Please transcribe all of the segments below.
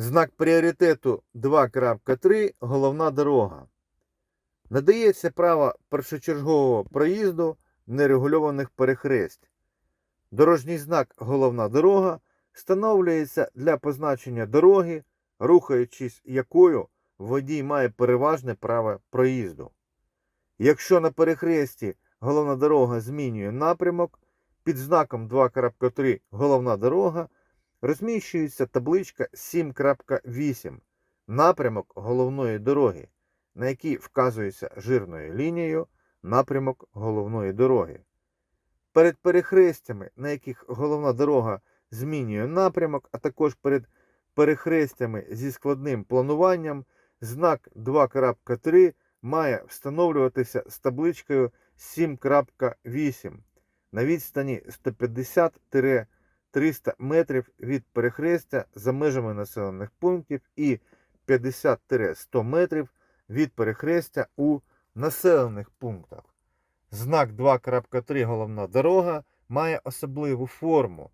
Знак пріоритету 2.3 головна дорога. Надається право першочергового проїзду нерегульованих перехресть. Дорожній знак головна дорога встановлюється для позначення дороги, рухаючись якою водій має переважне право проїзду. Якщо на перехресті головна дорога змінює напрямок, під знаком 2.3 головна дорога розміщується табличка 7.8 напрямок головної дороги, на якій вказується жирною лінією напрямок головної дороги. Перед перехрестями, на яких головна дорога змінює напрямок, а також перед перехрестями зі складним плануванням, знак 2.3 має встановлюватися з табличкою 7.8 на відстані 150-300 метрів від перехрестя за межами населених пунктів і 50-100 метрів від перехрестя у населених пунктах. Знак 2.3 головна дорога має особливу форму.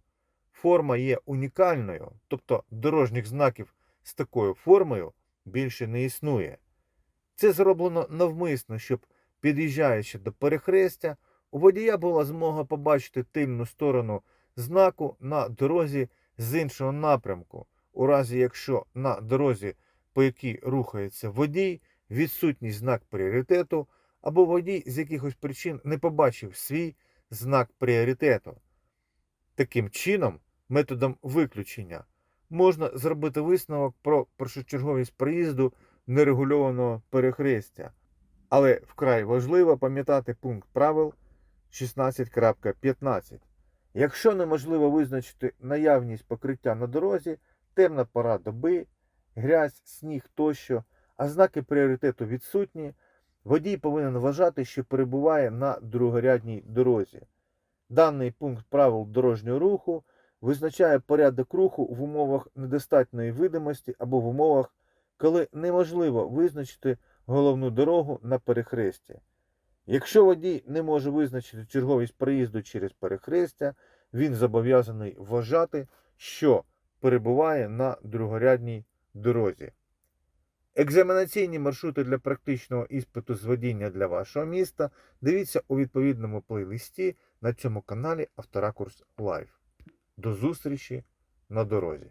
Форма є унікальною, тобто дорожніх знаків з такою формою більше не існує. Це зроблено навмисно, щоб, під'їжджаючи до перехрестя, у водія була змога побачити тильну сторону знаку на дорозі з іншого напрямку, у разі якщо на дорозі, по якій рухається водій, відсутній знак пріоритету, або водій з якихось причин не побачив свій знак пріоритету. Таким чином, методом виключення, можна зробити висновок про першочерговість проїзду нерегульованого перехрестя. Але вкрай важливо пам'ятати пункт правил 16.15. Якщо неможливо визначити наявність покриття на дорозі, темна пора доби, грязь, сніг тощо, а знаки пріоритету відсутні, водій повинен вважати, що перебуває на другорядній дорозі. Даний пункт правил дорожнього руху визначає порядок руху в умовах недостатньої видимості або в умовах, коли неможливо визначити головну дорогу на перехресті. Якщо водій не може визначити черговість проїзду через перехрестя, він зобов'язаний вважати, що перебуває на другорядній дорозі. Екзаменаційні маршрути для практичного іспиту з водіння для вашого міста дивіться у відповідному плейлисті на цьому каналі Авторакурс Лайв. До зустрічі на дорозі!